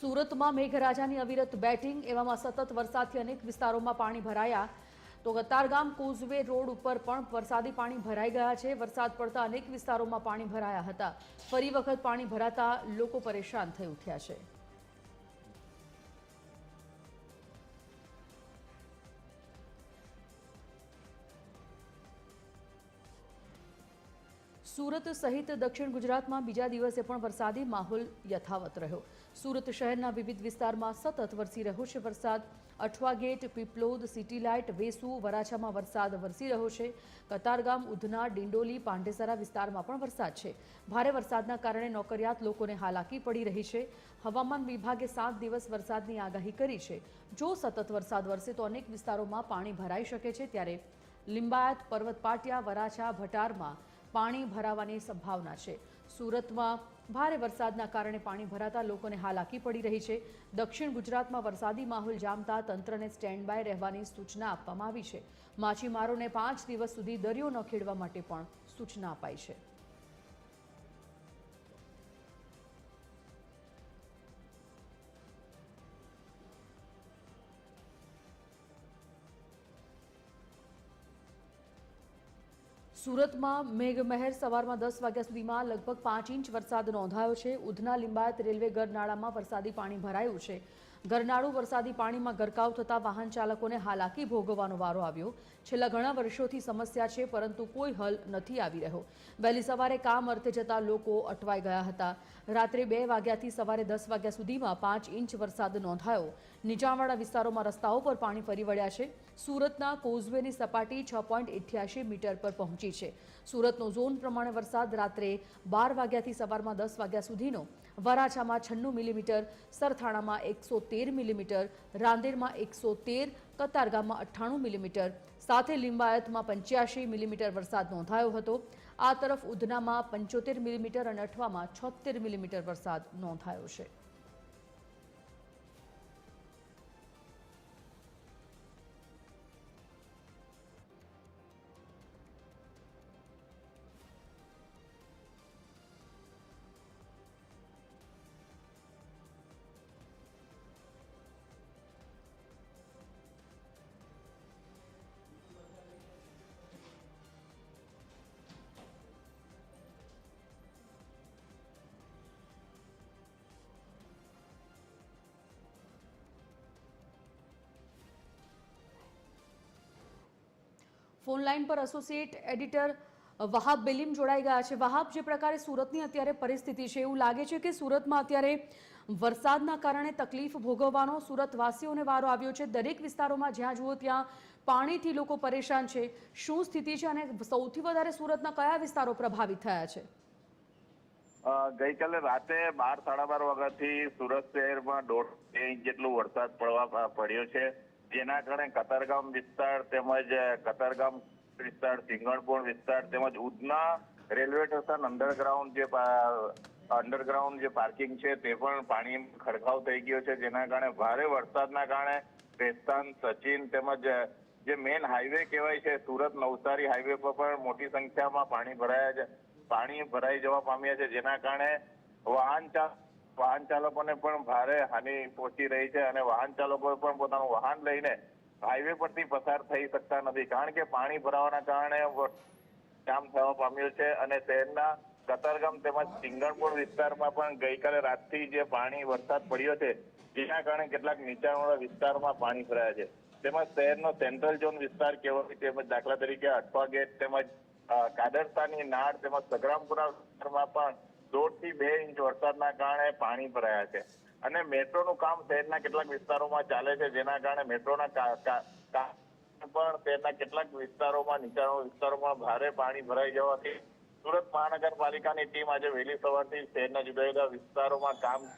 સુરતમાં મેઘરાજાની અવિરત બેટિંગ એવામાં સતત વરસાદથી અનેક વિસ્તારોમાં પાણી ભરાયા. તો ગતારગામ કોઝવે રોડ ઉપર પણ વરસાદી પાણી ભરાઈ ગયા છે. વરસાદ પડતા અનેક વિસ્તારોમાં પાણી ભરાયા હતા. ફરી વખત પાણી ભરાતા લોકો પરેશાન થઈ ઉઠ્યા છે. સુરત સહિત દક્ષિણ ગુજરાતમાં બીજા દિવસે પણ વરસાદી માહોલ યથાવત રહ્યો. સુરત શહેરના વિવિધ વિસ્તારમાં સતત વરસી રહ્યો છે વરસાદ. અઠવાગેટ પીપલોદ, સિટી લાઇટ, વેસુ, વરાછામાં વરસાદ વરસી રહ્યો છે. કતારગામ, ઉધના, ડિંડોલી પાંડેસરા વિસ્તારમાં પણ વરસાદ છે. ભારે વરસાદના કારણે નોકરિયાત લોકોને હાલાકી પડી રહી છે. હવામાન વિભાગે સાત દિવસ વરસાદની આગાહી કરી છે. જો સતત વરસાદ વરસે તો અનેક વિસ્તારોમાં પાણી ભરાઈ શકે છે. ત્યારે લિંબાયત પર્વત પાટિયા વરાછા, ભટારમાં પાણી ભરાવાની સંભાવના છે. સુરતમાં ભારે વરસાદના કારણે પાણી ભરાતા લોકોને હાલાકી પડી રહી છે. દક્ષિણ ગુજરાતમાં વરસાદી માહોલ જામતા તંત્રને સ્ટેન્ડ બાય રહેવાની સૂચના આપવામાં આવી છે. માછીમારોને પાંચ દિવસ સુધી દરિયો ન ખેડવા માટે પણ સૂચના અપાઈ છે. સુરતમાં મેઘમહેર સવારમાં દસ વાગ્યા સુધીમાં લગભગ પાંચ ઇંચ વરસાદ નોંધાયો છે. ઉધના, લિંબાયત રેલવે ગરનાળામાં વરસાદી પાણી ભરાયું છે. ગરનાળું વરસાદી પાણીમાં ગરકાવ થતાં વાહન ચાલકોને હાલાકી ભોગવવાનો વારો આવ્યો. છેલ્લા ઘણા વર્ષોથી સમસ્યા છે, પરંતુ કોઈ હલ નથી આવી રહ્યો. વહેલી સવારે કામ અર્થે જતા લોકો અટવાઈ ગયા હતા. રાત્રે બે વાગ્યાથી સવારે દસ વાગ્યા સુધીમાં પાંચ ઇંચ વરસાદ નોંધાયો. નીચાણવાળા વિસ્તારોમાં રસ્તાઓ પર પાણી ફરી વળ્યા છે. સુરતના કોઝવેની સપાટી છ પોઈન્ટ ઇઠ્યાસી મીટર પર પહોંચી છે. સુરતનો ઝોન પ્રમાણે વરસાદ રાત્રે બાર વાગ્યાથી સવારમાં દસ વાગ્યા સુધીનો વરાછામાં છન્નું મિલીમીટર, સરથાણામાં એકસો તેર મિલીમીટર, રાંદેરમાં એકસો તેર, કતારગામમાં અઠ્ઠાણું મિલીમીટર, સાથે લિંબાયતમાં પંચ્યાસી મિલીમીટર વરસાદ નોંધાયો હતો. આ તરફ ઉધનામાં પંચોતેર મિલીમીટર અને અઠવામાં છોતેર મિલીમીટર વરસાદ નોંધાયો છે. ફોન લાઈન પર એસોસિએટ એડિટર વહાબ બેલીમ જોડાઈ ગયા છે. વહાબ, જે પ્રકારે સુરતની અત્યારે પરિસ્થિતિ છે, એવું લાગે છે કે સુરતમાં અત્યારે વરસાદના કારણે તકલીફ ભોગવવાનો સુરતવાસીઓને વારો આવ્યો છે. દરેક વિસ્તારોમાં જ્યાં જુઓ ત્યાં પાણીથી લોકો પરેશાન છે. શું સ્થિતિ છે અને સૌથી વધારે સુરતના કયા વિસ્તારો પ્રભાવિત થયા છે? ગઈકાલે રાતે બાર, સાડા બાર વાગ્યાથી સુરત શહેરમાં દોઢ ઇંચ જેટલો વરસાદ પડવા, પડ્યો છે. જેના કારણે કતારગામ વિસ્તાર તેમજ કતારગામ વિસ્તાર, સિંગણપોળ વિસ્તાર તેમજ ઉધના રેલવે સ્ટેશન અંડરગ્રાઉન્ડ જે અંડરગ્રાઉન્ડ જે પાર્કિંગ છે તે પણ પાણી ખડકાવ થઈ ગયો છે. જેના કારણે ભારે વરસાદના કારણે રેસ્તાન, સચિન તેમજ જે મેન હાઈવે કહેવાય છે, સુરત નવસારી હાઈવે પર પણ મોટી સંખ્યામાં પાણી ભરાયા છે પાણી ભરાઈ જવા પામ્યા છે. જેના કારણે વાહન ચા વાહન ચાલકોને પણ ભારે હાનિ પહોંચી રહી છે અને વાહન ચાલકો પણ પોતાનું વાહન લઈને હાઈવે પરથી પસાર થઈ શકતા નથી. કારણ કે પાણી ભરાવાના કારણે જામ થવા પામ્યું છે અને શહેરના કતારગામ તેમજ સિંગણપુર વિસ્તારમાં પણ ગઈકાલે રાતથી જે પાણી વરસાદ પડ્યો છે, જેના કારણે કેટલાક નીચાણવાળા વિસ્તારમાં પાણી ભરાયા છે. તેમજ શહેરનો સેન્ટ્રલ ઝોન વિસ્તાર કહેવાય તેમજ દાખલા તરીકે અઠવા ગેટ તેમજ કાદરતાની નાળ તેમજ સગરામપુરા વિસ્તારમાં પણ દોઢથી બે ઇંચ વરસાદના કારણે પાણી ભરાયા છે. અને મેટ્રોનું કામ શહેરના કેટલાક વિસ્તારોમાં ચાલે છે, જેના કારણે મેટ્રોના પણ શહેરના કેટલાક વિસ્તારોમાં નીચાણવાળા વિસ્તારોમાં ભારે પાણી ભરાઈ જવાથી સુરત મહાનગરપાલિકાની ટીમ આજે વહેલી સવારથી શહેરના જુદા જુદા વિસ્તારોમાં કામ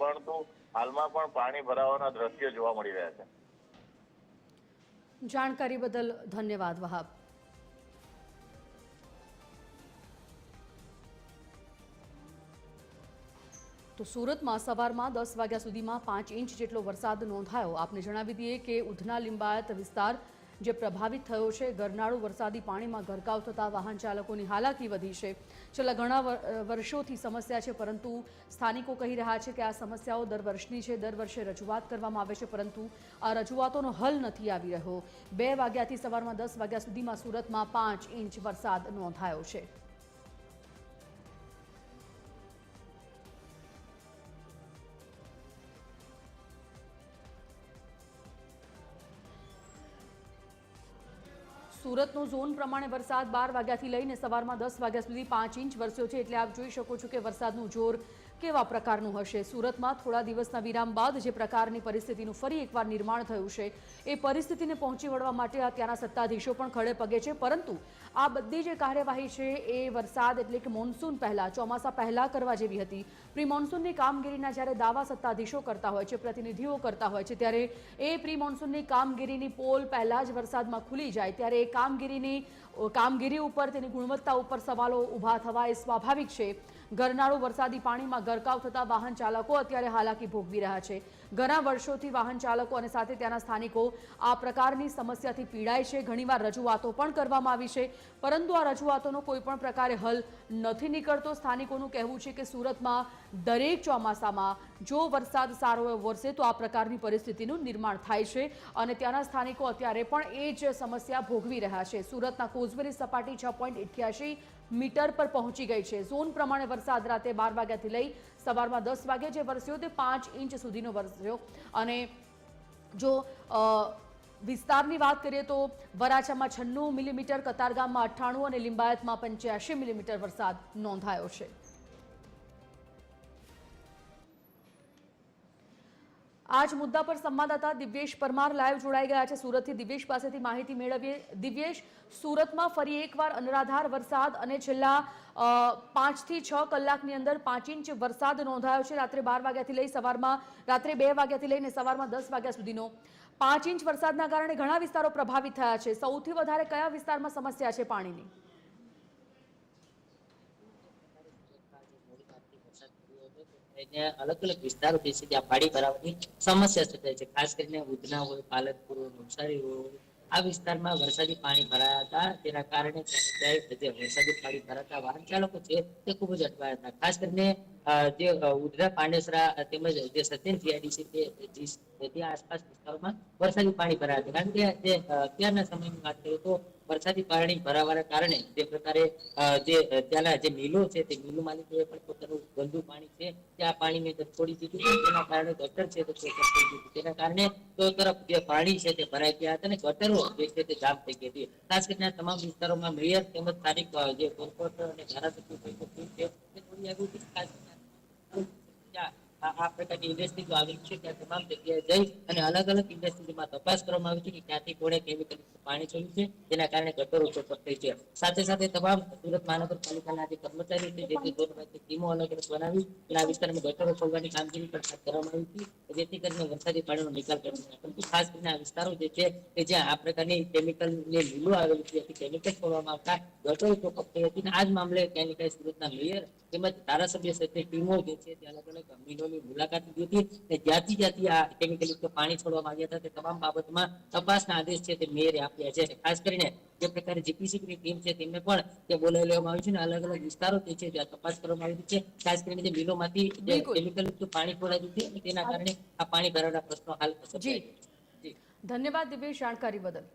પરંતુ હાલમાં પણ પાણી ભરાવાના દ્રશ્યો જોવા મળી રહ્યા છે. જાણકારી બદલ ધન્યવાદ, વહાબ. તો સુરતમાં સવારમાં દસ વાગ્યા સુધીમાં પાંચ ઇંચ જેટલો વરસાદ નોંધાયો. આપને જણાવી દઈએ કે ઉધના લિંબાયત વિસ્તાર જે પ્રભાવિત થયો છે, ગરનાળુ વરસાદી પાણીમાં ગરકાવ થતાં વાહન ચાલકોની હાલાકી વધી છે. છેલ્લા ઘણા વર- વર્ષોથી સમસ્યા છે, પરંતુ સ્થાનિકો કહી રહ્યા છે કે આ સમસ્યાઓ દર વર્ષની છે, દર વર્ષે રજૂઆત કરવામાં આવે છે, પરંતુ આ રજૂઆતોનો હલ નથી આવી રહ્યો. બે વાગ્યાથી સવારમાં દસ વાગ્યા સુધીમાં સુરતમાં પાંચ ઇંચ વરસાદ નોંધાયો છે. સુરતનો ઝોન પ્રમાણે વરસાદ બાર વાગ્યાથી લઈને સવારમાં દસ વાગ્યા સુધી પાંચ ઇંચ વરસ્યો છે. એટલે આપ જોઈ શકો છો કે વરસાદનું જોર કેવા પ્રકારનું હશે? સુરતમાં થોડા દિવસના વિરામ બાદ જે પ્રકારની પરિસ્થિતિનું ફરી એકવાર નિર્માણ થયું છે, એ પરિસ્થિતિને પહોંચી વળવા માટે ત્યાંના સત્તાધીશો પણ ખડે પગે છે. પરંતુ આ બધી જે કાર્યવાહી છે, એ વરસાદ એટલે કે મોન્સૂન પહેલાં, ચોમાસા પહેલાં કરવા જેવી હતી. પ્રી મોન્સૂનની કામગીરીના જ્યારે દાવા સત્તાધીશો કરતા હોય છે, પ્રતિનિધિઓ કરતા હોય છે, ત્યારે એ પ્રી મોન્સૂનની કામગીરીની પોલ પહેલાં જ વરસાદમાં ખુલી જાય. ત્યારે એ કામગીરીની, કામગીરી ઉપર, તેની ગુણવત્તા ઉપર સવાલો ઊભા થવા એ સ્વાભાવિક છે. ગરનાળું વરસાદી પાણીમાં ગરકાવ થતા વાહન ચાલકો અત્યારે હાલાકી ભોગવી રહ્યા છે. ઘણા વર્ષોથી વાહન ચાલકો અને સાથે ત્યાંના સ્થાનિકો આ પ્રકારની સમસ્યાથી પીડાય છે. ઘણીવાર રજૂઆતો પણ કરવામાં આવી છે. પરંતુ આ રજૂઆતોનો કોઈ પણ પ્રકારે હલ નથી નીકળતો. સ્થાનિકોનું કહેવું છે કે સુરતમાં દરેક ચોમાસામાં જો વરસાદ સારો એવો વરસે તો આ પ્રકારની પરિસ્થિતિનું નિર્માણ થાય છે. અને ત્યાંના સ્થાનિકો અત્યારે પણ એ જ સમસ્યા ભોગવી રહ્યા છે. સુરતના કોઝવેની સપાટી છ મીટર પર પહોંચી ગઈ છે. ઝોન પ્રમાણે વરસાદ રાતે બાર વાગ્યાથી લઈ સવારમાં દસ વાગે જે વરસ્યો તે પાંચ ઇંચ સુધીનો વરસ્યો. અને જો વિસ્તારની વાત કરીએ તો વરાછામાં છન્નું મિલીમીટર, કતારગામમાં અઠ્ઠાણું અને લિંબાયતમાં પંચ્યાસી મિલીમીટર વરસાદ નોંધાયો છે. આ જ મુદ્દા પર સંવાદદાતા દિવ્યેશ પરમાર લાઈવ જોડાઈ ગયા છે. સુરતથી દિવ્યેશ પાસેથી માહિતી મેળવીએ. દિવ્યેશ, સુરતમાં ફરી એકવાર અનરાધાર વરસાદ અને છેલ્લા પાંચથી છ કલાકની અંદર પાંચ ઇંચ વરસાદ નોંધાયો છે. રાત્રે બાર વાગ્યાથી લઈ સવારમાં, રાત્રે બે વાગ્યાથી લઈને સવારમાં દસ વાગ્યા સુધીનો પાંચ ઇંચ વરસાદના કારણે ઘણા વિસ્તારો પ્રભાવિત થયા છે. સૌથી વધારે કયા વિસ્તારમાં સમસ્યા છે પાણીની? એને અલગ અલગ વિસ્તારો જે છે ત્યાં પાણી ભરાવાની સમસ્યા સર્જાય છે. ખાસ કરીને ઉધના હોય, પાલનપુર હોય, નવસારી હોય, આ વિસ્તારમાં વરસાદી પાણી ભરાયા હતા તેના કારણે જે વરસાદી પાણી ભરાતા વાહન ચાલકો છે તે ખૂબ જ અટવાયા હતા. ખાસ કરીને જે ઉધરા પાંડેસરા તેમજ જે સચિન છે તે ત્યાં આસપાસ વિસ્તારોમાં વરસાદી પાણી ભરાયા હતા. કારણ કે અત્યારના સમયની વાત કરીએ તો વરસાદી પાણી ભરાવાના કારણે જે પ્રકારે જે ત્યાંના જે મિલો છે તે મિલો માલિકોએ પણ પોતાનું ગંદુ પાણી છે તે આ પાણીની છોડી દીધું. તેના કારણે ગટર છે તે. તેના કારણે તો તરફ જે પાણી છે તે ભરાઈ ગયા હતા અને ગટરો જે છે તે જામ થઈ ગઈ હતી ખાસ કરીને તમામ વિસ્તારોમાં મેયર તેમજ સ્થાનિક જે કોર્પોરેટર અને ધારાસભ્યો છે તે થોડી આગળ ખાસ ત્યાં પ્રકારની ઇન્ડસ્ટ્રીઝ આવેલી છે ત્યાં તમામ જગ્યાએ જઈ અને અલગ અલગ ઇન્ડસ્ટ્રીમાં તપાસ કરવામાં આવી છે કે ક્યાંથી કોણે કેમિકલ પાણી છોડ્યું છે તેના કારણે ગટરો ચોપટ થઈ છે. સાથે સાથે તમામ સુરત મહાનગરપાલિકાના જે કર્મચારીઓ છે, જે તે ટીમો અલગ અલગ બનાવી અને આ વિસ્તારમાં ગટરો ખોલવાની કામગીરી પણ હાથ કરવામાં આવી હતી જેથી કરીને વરસાદી પાણીનો નિકાલ કરવામાં પરંતુ ખાસ કરીને આ વિસ્તારો જે છે, કે જ્યાં આ પ્રકારની કેમિકલની લીલો આવેલી ત્યાંથી કેમિકલ છોડવામાં આવતા ગટરો ચોપટ થઈ હતી આ જ મામલે ક્યાંય સુરતના મેયર તેમજ ધારાસભ્ય સાથે ટીમો જે છે તે અલગ અલગ મિલોની મુલાકાત લીધી હતી જ્યાંથી જ્યાંથી આ કેમિકલ યુક્ત પાણી છોડવામાં આવ્યા હતા તે તમામ બાબતમાં તપાસના આદેશ છે તે મેયરે આપ્યા છે. ખાસ કરીને જે પ્રકારે જીપીસીની ટીમ છે તેમને પણ તે બોલાવી લેવામાં આવ્યું છે અને અલગ અલગ વિસ્તારો તે છે જ્યાં તપાસ કરવામાં આવી છે. ખાસ કરીને જે મિલોમાંથી જે કેમિકલ યુક્ત પાણી છોડાયું છે તેના કારણે આ પાણી ભરાવાના પ્રશ્નો હાલ. જી. ધન્યવાદ દિવ્ય જાણકારી બદલ.